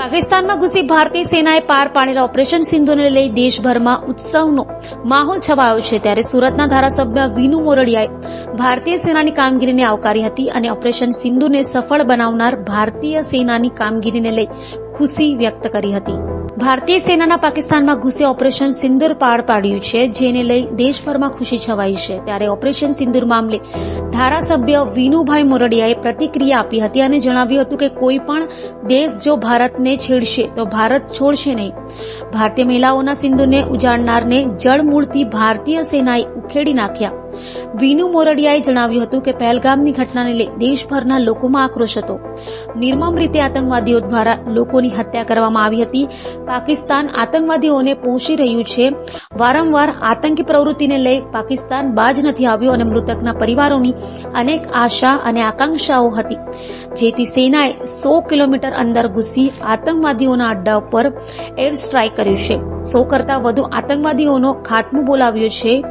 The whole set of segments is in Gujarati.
પાકિસ્તાનમાં ઘૂસી ભારતીય સેનાએ પાર પાડેલા ઓપરેશન સિંધુને લઈ દેશભરમાં ઉત્સવનો માહોલ છવાયો છે ત્યારે સુરતના ધારાસભ્ય વિનુ મોરડિયાએ ભારતીય સેનાની કામગીરીને આવકારી હતી અને ઓપરેશન સિંધુને સફળ બનાવનાર ભારતીય સેનાની કામગીરીને લઈ ખુશી વ્યક્ત કરી હતી. ભારતીય સેનાના પાકિસ્તાનમાં ઘૂસે ઓપરેશન સિંદુર પાર પાડ્યું છે, જેને લઈ દેશભરમાં ખુશી છવાઈ છે. ત્યારે ઓપરેશન સિંદુર મામલે ધારાસભ્ય વિનુભાઈ મોરડિયાએ પ્રતિક્રિયા આપી હતી અને જણાવ્યું હતું કે કોઈ પણ દેશ જો ભારતને છેડશે, તો ભારત છોડશે નહીં. ભારતીય મહિલાઓના સિંદુરને ઉજાડનારને જળમૂળથી ભારતીય સેનાએ ઉખેડી નાખ્યા. વિનુ મોરડિયાએ જણાવ્યું હતું કે પહેલગામની ઘટનાને લઈ દેશભરના લોકોમાં આક્રોશ હતો. નિર્મમ રીતે આતંકવાદીઓ દ્વારા લોકોની હત્યા કરવામાં આવી હતી. પાકિસ્તાન આતંકવાદીઓને પોષી રહ્યું છે. વારંવાર આતંકી પ્રવૃત્તિને લઈ પાકિસ્તાન બાજ નથી આવ્યો અને મૃતકના પરિવારોની અનેક આશા અને આકાંક્ષાઓ હતી. જેથી સેનાએ સો કિલોમીટર અંદર ઘૂસી આતંકવાદીઓના અડ્ડા ઉપર એર સ્ટ્રાઇક કર્યું છે. સો કરતાં વધુ આતંકવાદીઓનો ખાત્મો બોલાવ્યો છે.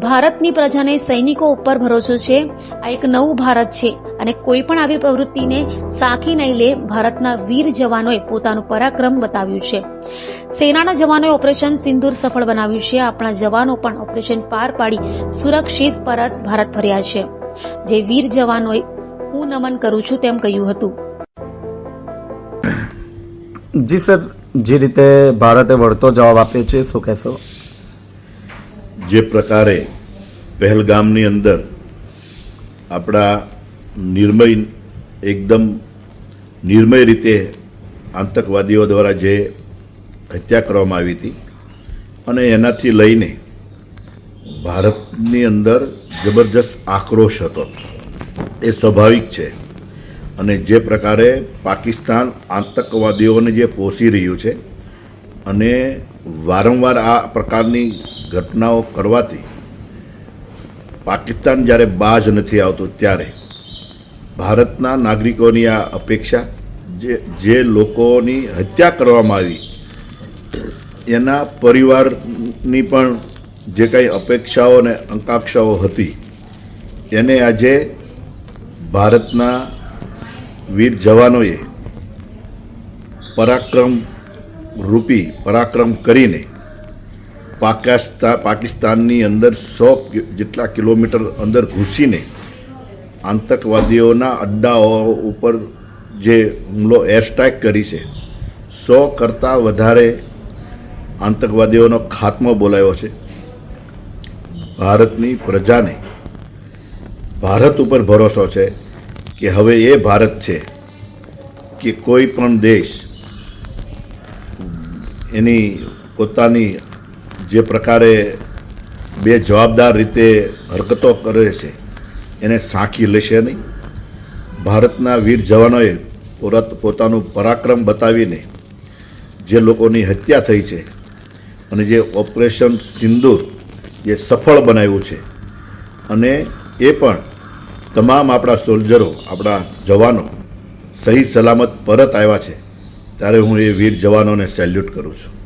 ભારતની પ્રજાને સૈનિકો ઉપર ભરોસો છે. આ એક નવું ભારત છે અને કોઈ પણ આવી પ્રવૃત્તિને સાખી નહીં લે ભારતના વીર જવાનોએ પોતાનું પરાક્રમ બતાવ્યું છે. સેનાના જવાનોએ ઓપરેશન સિંદૂર સફળ બનાવ્યું છે. આપણા જવાનો પણ ઓપરેશન પાર પાડી સુરક્ષિત પરત ભારત ફર્યા છે. જે વીર જવાનોએ હું નમન કરું છું તેમ કહ્યું હતું. જી સર જે રીતે ભારતે વળતો જવાબ આપ્યો છે, શું કહેશો? જે પ્રકારે પહેલગામની અંદર આપણા નિર્મય, એકદમ નિર્મય રીતે આતંકવાદીઓ દ્વારા જે હત્યા કરવામાં આવી હતી અને એનાથી લઈને ભારતની અંદર જબરજસ્ત આક્રોશ હતો, એ સ્વાભાવિક છે. અને જે પ્રકારે પાકિસ્તાન આતંકવાદીઓને જે પોષી રહ્યું છે અને વારંવાર આ પ્રકારની ઘટનાઓ કરવાથી પાકિસ્તાન જ્યારે બાજ નથી આવતું ત્યારે ભારતના નાગરિકોની આ અપેક્ષા, જે જે લોકોની હત્યા કરવામાં આવી, એના પરિવારની પણ જે કંઈ અપેક્ષાઓ અને આકાંક્ષાઓ હતી, એને આજે ભારતના વીર જવાનોએ પરાક્રમ રૂપી પરાક્રમ કરીને પાકિસ્તાન પાકિસ્તાનની અંદર સો જેટલા કિલોમીટર અંદર ઘૂસીને આતંકવાદીઓના અડ્ડાઓ ઉપર જે હુમલો એર સ્ટ્રાઇક કરી છે, સો કરતાં વધારે આતંકવાદીઓનો ખાત્મો બોલાયો છે. ભારતની પ્રજાને ભારત ઉપર ભરોસો છે. કે હવે એ ભારત છે કે કોઈ પણ દેશ એની પોતાની જે પ્રકારે બે જવાબદાર રીતે હરકતો કરે છે, એને સાંખી લેશે નહીં. ભારતના વીર જવાનોએ પોરત પોતાનું પરાક્રમ બતાવીને જે લોકોની હત્યા થઈ છે અને જે ઓપરેશન સિંદૂર જે સફળ બનાવ્યું છે અને એ પણ તમામ આપણા સોલ્જરો આપણા જવાનો સહી સલામત પરત આવ્યા છે, ત્યારે હું એ વીર જવાનોને સેલ્યુટ કરું છું.